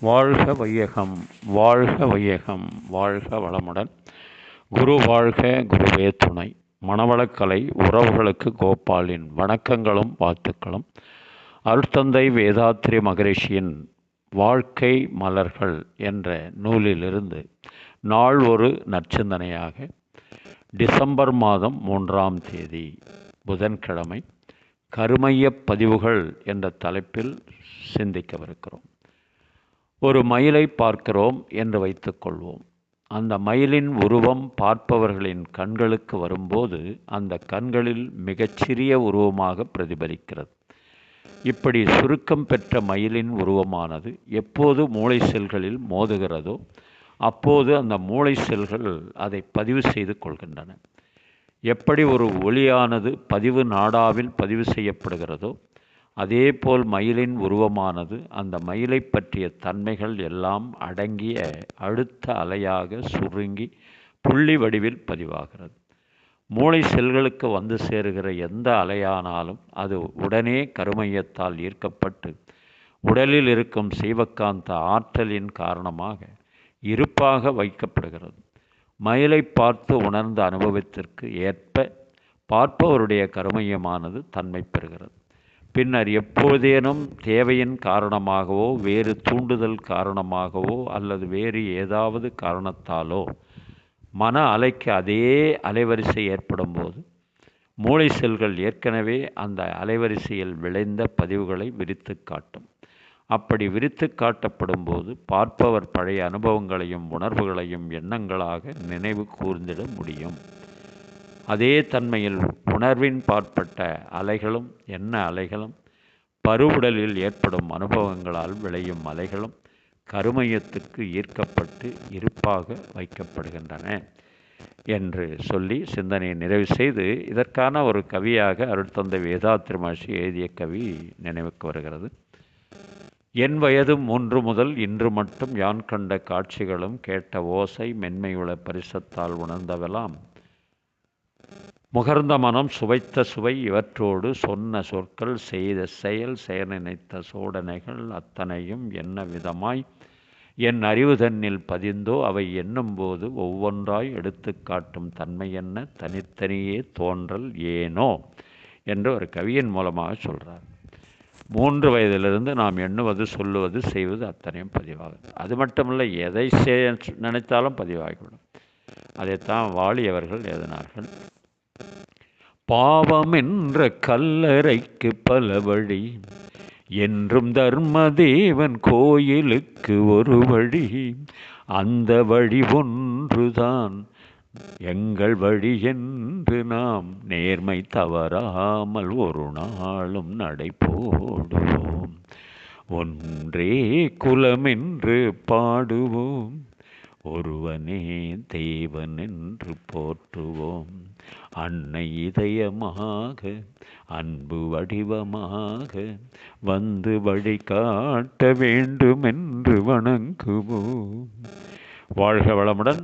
வாழ்க வையகம் வாழ்க வையகம் வாழ்க வளமுடன். குரு வாழ்க குருவே துணை. மணவளக்கலை உறவுகளுக்கு கோபாலின் வணக்கங்களும் வாழ்த்துக்களும். அருட்தந்தை வேதாத்ரி மகரிஷியின் வாழ்க்கை மலர்கள் என்ற நூலிலிருந்து நாள் ஒரு நற்சிந்தனையாக டிசம்பர் மாதம் மூன்றாம் தேதி புதன்கிழமை கருமையப் பதிவுகள் என்ற தலைப்பில் சிந்திக்கவிருக்கிறோம். ஒரு மயிலை பார்க்கிறோம் என்று வைத்துக்கொள்வோம் அந்த மயிலின் உருவம் பார்ப்பவர்களின் கண்களுக்கு வரும்போது அந்த கண்களில் மிகச்சிறிய உருவமாக பிரதிபலிக்கிறது. இப்படி சுருக்கம் பெற்ற மயிலின் உருவமானது எப்போது மூளை செல்களில் மோதுகிறதோ அப்போது அந்த மூளை செல்கள் அதை பதிவு செய்து கொள்கின்றன. எப்படி ஒரு ஒளியானது பதிவு நாடாவில் பதிவு செய்யப்படுகிறதோ அதேபோல் மயிலின் உருவமானது அந்த மயிலை பற்றிய தன்மைகள் எல்லாம் அடங்கிய அழுத்த அலையாக சுருங்கி புள்ளி வடிவில் பதிவாகிறது. மூளை செல்களுக்கு வந்து சேருகிற எந்த அலையானாலும் அது உடனே கருமையத்தால் ஈர்க்கப்பட்டு உடலில் இருக்கும் சீவக்காந்த ஆற்றலின் காரணமாக இருப்பாக வைக்கப்படுகிறது. மயிலை பார்த்து உணர்ந்த அனுபவத்திற்கு ஏற்ப பார்ப்பவருடைய கருமையமானது தன்மை பெறுகிறது. பின்னர் எப்போதேனும் தேவையின் காரணமாகவோ வேறு தூண்டுதல் காரணமாகவோ அல்லது வேறு ஏதாவது காரணத்தாலோ மன அலைக்கு அதே அலைவரிசை ஏற்படும் போது மூளை செல்கள் ஏற்கனவே அந்த அலைவரிசையில் விளைந்த பதிவுகளை விரித்து காட்டும். அப்படி விரித்து காட்டப்படும் போது பார்ப்பவர் பழைய அனுபவங்களையும் உணர்வுகளையும் எண்ணங்களாக நினைவு கூர்ந்திட முடியும். அதே தன்மையில் உணர்வின் பாற்பட்ட அலைகளும் எண்ண அலைகளும் பருவுடலில் ஏற்படும் அனுபவங்களால் விளையும் அலைகளும் கருமையத்துக்கு ஈர்க்கப்பட்டு இருப்பாக வைக்கப்படுகின்றன என்று சொல்லி சிந்தனையை நிறைவு செய்து இதற்கான ஒரு கவியாக அருட்தந்தை வேதாத்திரி மகர்ஷி எழுதிய கவி நினைவுக்கு வருகிறது. என் வயது மூன்று முதல் இன்று மட்டும் யான் கண்ட காட்சிகளும் கேட்ட ஓசை மென்மையுள்ள பரிசத்தால் உணர்ந்தவெல்லாம் முகர்ந்த மனம் சுவைத்த சுவை இவற்றோடு சொன்ன சொற்கள் செய்த செயல் செயல் நினைத்த சோடனைகள் அத்தனையும் என்ன விதமாய் என் அறிவு தன்னில் பதிந்தோ அவை எண்ணும்போது ஒவ்வொன்றாய் எடுத்து காட்டும் தன்மை என்ன? தனித்தனியே தோன்றல் ஏனோ? என்று ஒரு கவியின் மூலமாக சொல்கிறார் மூன்று வயதிலிருந்து நாம் எண்ணுவது சொல்லுவது செய்வது அத்தனையும் பதிவாகும். அது மட்டுமல்ல எதை நினைத்தாலும் பதிவாகிவிடும். அதைத்தான் வாலியவர்கள் எழுதினார்கள். பாவம் என்ற கல்லறைக்கு பல வழி என்றும் தர்மதேவன் கோயிலுக்கு ஒரு வழி. அந்த வழி ஒன்றுதான் எங்கள் வழி என்று நாம் நேர்மை தவறாமல் ஒரு நாளும் நடை போடுவோம் ஒன்றே குலமென்று பாடுவோம் ஒருவனே தேவன் என்று போற்றுவோம். அன்னை இதயமாக அன்பு வடிவமாக வந்து வழி காட்ட வேண்டும் வணங்குவோம். வாழ்க வளமுடன்.